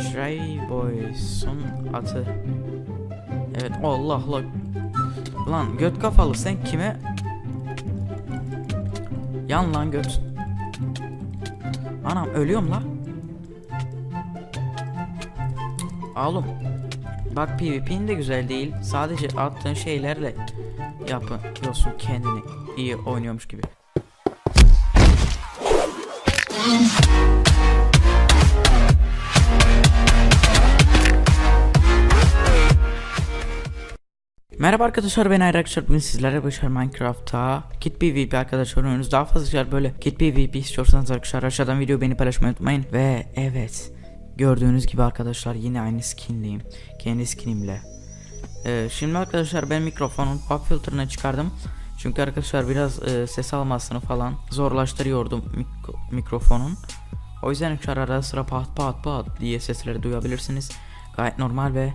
Stray Boys'un atı. Evet Allah Allah. Lan göt kafalı sen kime? Yan lan göt. Anam ölüyorum la. Oğlum. Bak PvP'nin de güzel değil. Sadece attığın şeylerle yapıyorsun kendini iyi oynuyormuş gibi. Merhaba arkadaşlar ben Ayrak bugün sizlerle Başar Minecraft'ta Kit PvP arkadaşlar oynuyoruz. Daha fazla şeyler böyle Kit PvP istiyorsanız arkadaşlar aşağıdan video beni paylaşmayı unutmayın. Ve evet gördüğünüz gibi arkadaşlar yine aynı skinleyim kendi skinimle. Ee, Şimdi arkadaşlar ben mikrofonun pop filterını çıkardım. Çünkü arkadaşlar biraz e, ses almasını falan zorlaştırıyordum mik- mikrofonun. O yüzden arkadaşlar arada sıra pat pat pat diye sesleri duyabilirsiniz. Gayet normal ve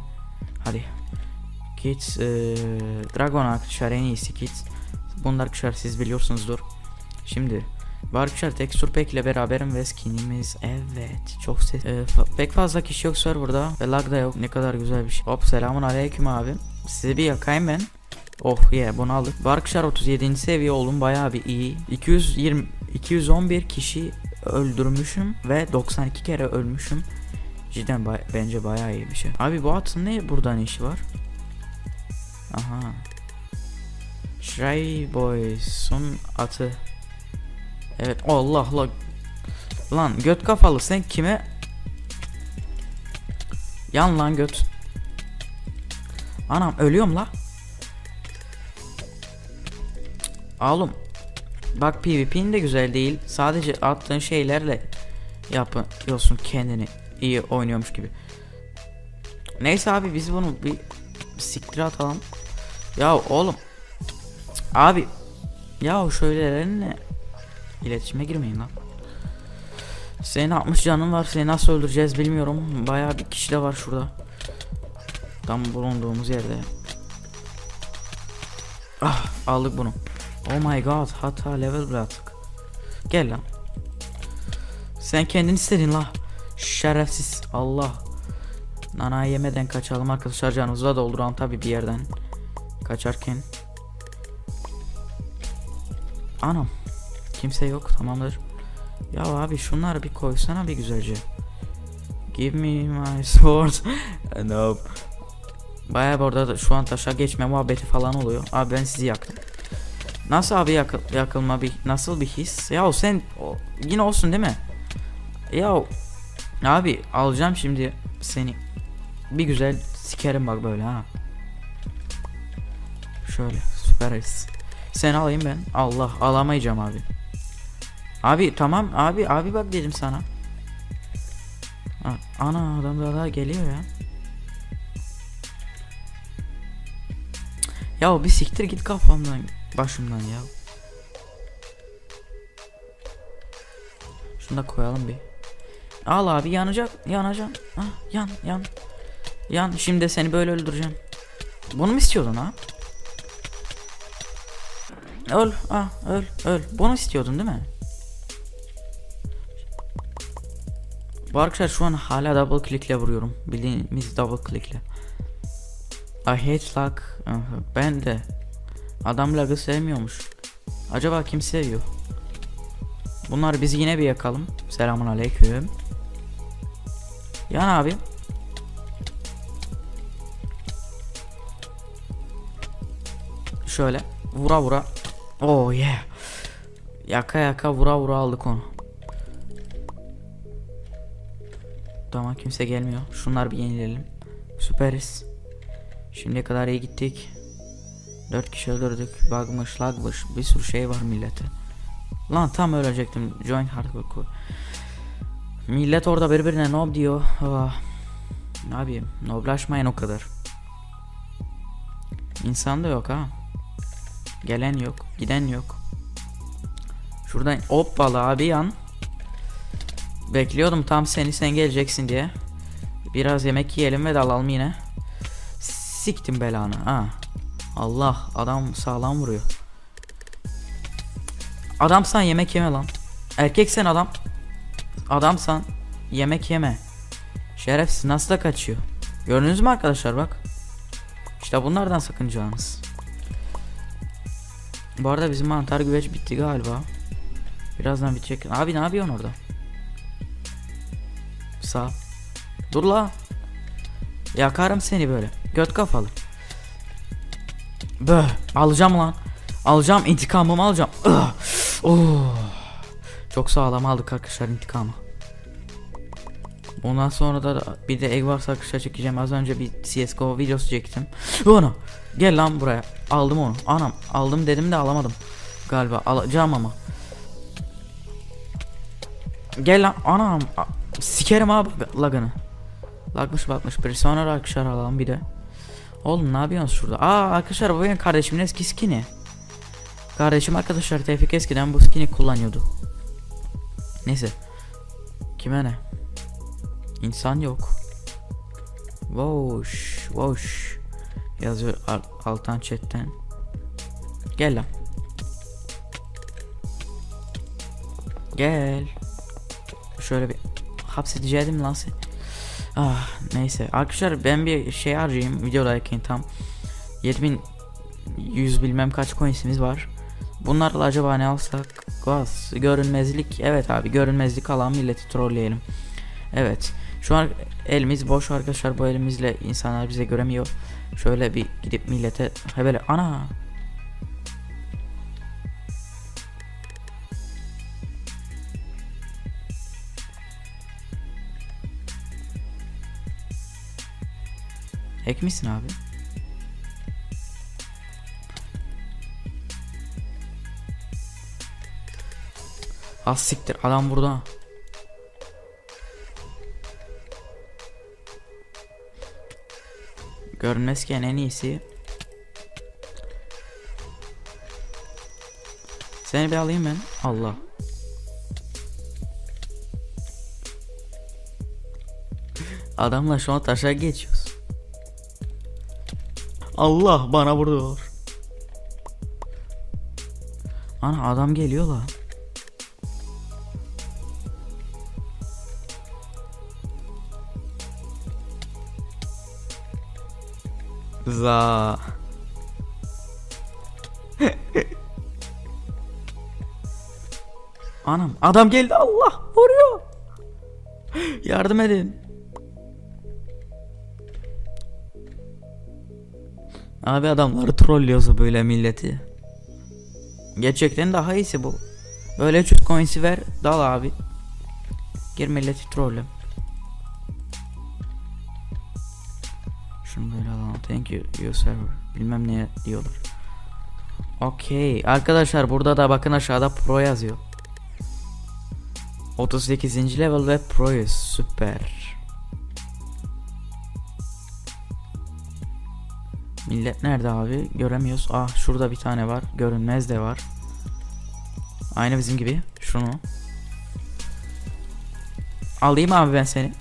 hadi Kids, e, Dragon arkadaşlar en iyisi Kids. Bunlar arkadaşlar siz biliyorsunuzdur. Şimdi bu arkadaşlar texture pack ile beraberim ve skinimiz evet çok ses. E, fa- pek fazla kişi yok serverda ve lag da yok ne kadar güzel bir şey. Hop selamun aleyküm abi. Sizi bir yakayım ben. Oh yeah bunu aldık. Bu arkadaşlar 37. seviye oldum bayağı bir iyi. 220 211 kişi öldürmüşüm ve 92 kere ölmüşüm. Cidden bay- bence bayağı iyi bir şey. Abi bu atın ne buradan işi var? Aha. Stray Boys'un atı. Evet Allah Allah. Lan göt kafalı sen kime? Yan lan göt. Anam ölüyorum la. Oğlum. Bak PvP'nin de güzel değil. Sadece attığın şeylerle yapıyorsun kendini iyi oynuyormuş gibi. Neyse abi biz bunu bir siktir atalım. Ya oğlum. Abi. Ya şöylelerinle iletişime girmeyin lan. Senin 60 canın var. Seni nasıl öldüreceğiz bilmiyorum. Bayağı bir kişi de var şurada. Tam bulunduğumuz yerde. Ah aldık bunu. Oh my god hata level bıraktık. Gel lan. Sen kendin istedin la. Şerefsiz Allah. Nana yemeden kaçalım arkadaşlar canımızı da dolduralım tabi bir yerden kaçarken. Anam kimse yok tamamdır. Ya abi şunları bir koysana bir güzelce. Give me my sword. no. Baya burada da şu an taşa geçme muhabbeti falan oluyor. Abi ben sizi yaktım. Nasıl abi yakıl, yakılma bir nasıl bir his? Ya sen o, yine olsun değil mi? Ya abi alacağım şimdi seni. Bir güzel sikerim bak böyle ha. Şöyle süperiz. Sen alayım ben. Allah alamayacağım abi. Abi tamam abi abi bak dedim sana. Ana adam daha, daha geliyor ya. Ya bir siktir git kafamdan başımdan ya. Şunu da koyalım bir. Al abi yanacak yanacak. Ah, yan yan. Yan şimdi seni böyle öldüreceğim. Bunu mu istiyordun ha? Öl ah öl öl. Bunu istiyordun değil mi? Bu arkadaşlar şu an hala double clickle vuruyorum. Bildiğimiz double clickle. I hate. Aha, Ben de. Adam lag'ı sevmiyormuş. Acaba kim seviyor? Bunlar bizi yine bir yakalım. Selamun aleyküm. Yan abi. Şöyle vura vura. Oh yeah. Yaka yaka vura vura aldık onu. Tamam kimse gelmiyor. Şunlar bir yenileyelim. Süperiz. Şimdiye kadar iyi gittik. 4 kişi öldürdük. Bugmış, lagmış. Bir sürü şey var millete. Lan tam ölecektim. Join hardcore. co- Millet orada birbirine nob diyor. Ah. Yapayım? Noblaşmayın o kadar. İnsan da yok ha. Gelen yok, giden yok. Şuradan hoppala abi yan. Bekliyordum tam seni sen geleceksin diye. Biraz yemek yiyelim ve dalalım yine. Siktim belanı ha. Allah adam sağlam vuruyor. Adamsan yemek yeme lan. Erkeksen adam. Adamsan yemek yeme. Şerefsiz nasıl da kaçıyor. Gördünüz mü arkadaşlar bak. İşte bunlardan sakınacağınız. Bu arada bizim mantar güveç bitti galiba. Birazdan bitecek. Abi ne yapıyorsun orada? Sağ. Dur la. Yakarım seni böyle. Göt kafalı. Böh. Alacağım lan. Alacağım intikamımı alacağım. Oh. Çok sağlam aldık arkadaşlar intikamı. Ondan sonra da bir de egg varsa arkadaşlar çekeceğim. Az önce bir CSGO videosu çektim. Onu. Gel lan buraya. Aldım onu. Anam aldım dedim de alamadım. Galiba alacağım ama. Gel lan anam. Sikerim abi lagını. Lagmış bakmış bir sonra arkadaşlar alalım bir de. Oğlum ne yapıyorsunuz şurada? Aa arkadaşlar bu benim kardeşimin eski skini. Kardeşim arkadaşlar Tevfik eskiden bu skini kullanıyordu. Neyse. Kime ne? İnsan yok. Voş, voş. Yazıyor al- alttan chatten. Gel lan. Gel. Şöyle bir hapsedeceğim lan seni. Ah neyse arkadaşlar ben bir şey harcayayım videodayken tam 7100 bilmem kaç coinsimiz var. Bunlarla acaba ne alsak? Gaz, görünmezlik. Evet abi görünmezlik alan milleti trolleyelim. Evet. Şu an elimiz boş arkadaşlar. Bu elimizle insanlar bize göremiyor. Şöyle bir gidip millete he böyle ana Hack abi? Az siktir adam burada. Görünmezken en iyisi. Seni bir alayım ben. Allah. Adamla şu an taşa geçiyoruz. Allah bana vuruyor. Ana adam geliyor la. Za. Anam adam geldi Allah vuruyor. Yardım edin. Abi adamları trollüyorsa böyle milleti. Gerçekten daha iyisi bu. Böyle 300 coins'i ver dal abi. Gir milleti trollüm. Alalım. Thank you, you server. Bilmem ne diyorlar. Okey. Arkadaşlar burada da bakın aşağıda pro yazıyor. 38. level ve proyuz. Süper. Millet nerede abi? Göremiyoruz. Ah şurada bir tane var. Görünmez de var. Aynı bizim gibi. Şunu. Alayım abi ben seni.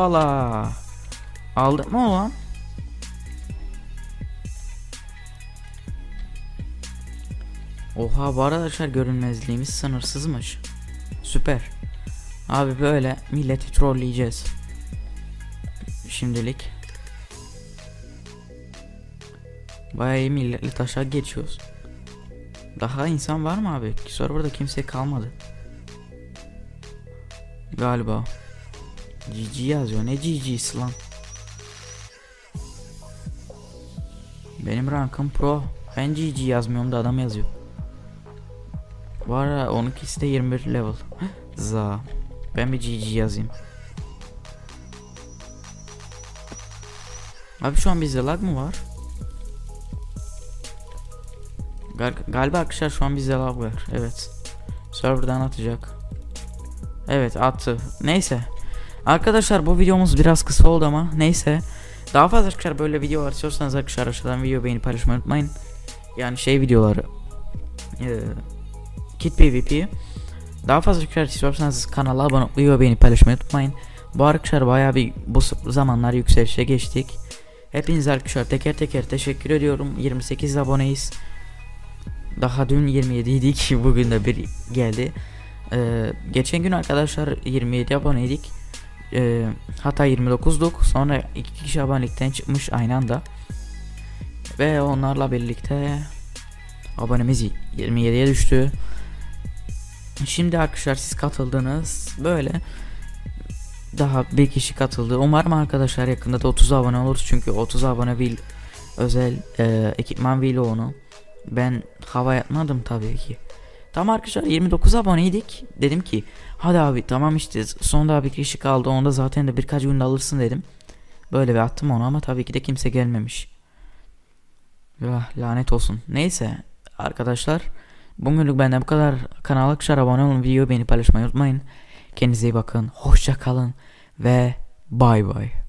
Hoppala. Aldın mı ulan? Oha bu arkadaşlar görünmezliğimiz sınırsızmış. Süper. Abi böyle milleti trolleyeceğiz. Şimdilik. Bayağı iyi milletli taşa geçiyoruz. Daha insan var mı abi? Serverda kimse kalmadı. Galiba. GG yazıyor. Ne GG'si lan? Benim rankım pro. Ben GG yazmıyorum da adam yazıyor. Var ya onunkisi de 21 level. Za. Ben bir GG yazayım. Abi şu an bizde lag mı var? Gal galiba arkadaşlar şu an bizde lag var. Evet. Serverdan atacak. Evet attı. Neyse. Arkadaşlar bu videomuz biraz kısa oldu ama neyse. Daha fazla arkadaşlar böyle videolar istiyorsanız arkadaşlar aşağıdan video beğeni paylaşmayı unutmayın. Yani şey videoları. Eee Kit PvP. Daha fazla arkadaşlar istiyorsanız kanala abone olmayı ve beğeni paylaşmayı unutmayın. Bu arkadaşlar bayağı bir bu zamanlar yükselişe geçtik. Hepinize arkadaşlar teker teker teşekkür ediyorum. 28 aboneyiz. daha dün 27 idik bugün de bir geldi. Ee, geçen gün arkadaşlar 27 aboneydik. Ee, hatta 29'duk. Sonra iki kişi abonelikten çıkmış aynı anda. Ve onlarla birlikte abonemiz 27'ye düştü. Şimdi arkadaşlar siz katıldınız. Böyle daha bir kişi katıldı. Umarım arkadaşlar yakında da 30 abone olur. Çünkü 30 abone bir özel e, ekipman vlogu ben hava yapmadım tabii ki. Tam arkadaşlar 29 aboneydik. Dedim ki hadi abi tamam işte son daha bir kişi kaldı. Onda zaten de birkaç günde alırsın dedim. Böyle bir attım onu ama tabii ki de kimse gelmemiş. Ya lanet olsun. Neyse arkadaşlar. Bugünlük benden bu kadar. Kanala arkadaşlar abone olun. Videoyu beğenip paylaşmayı unutmayın. Kendinize iyi bakın. Hoşça kalın. Ve bay bay.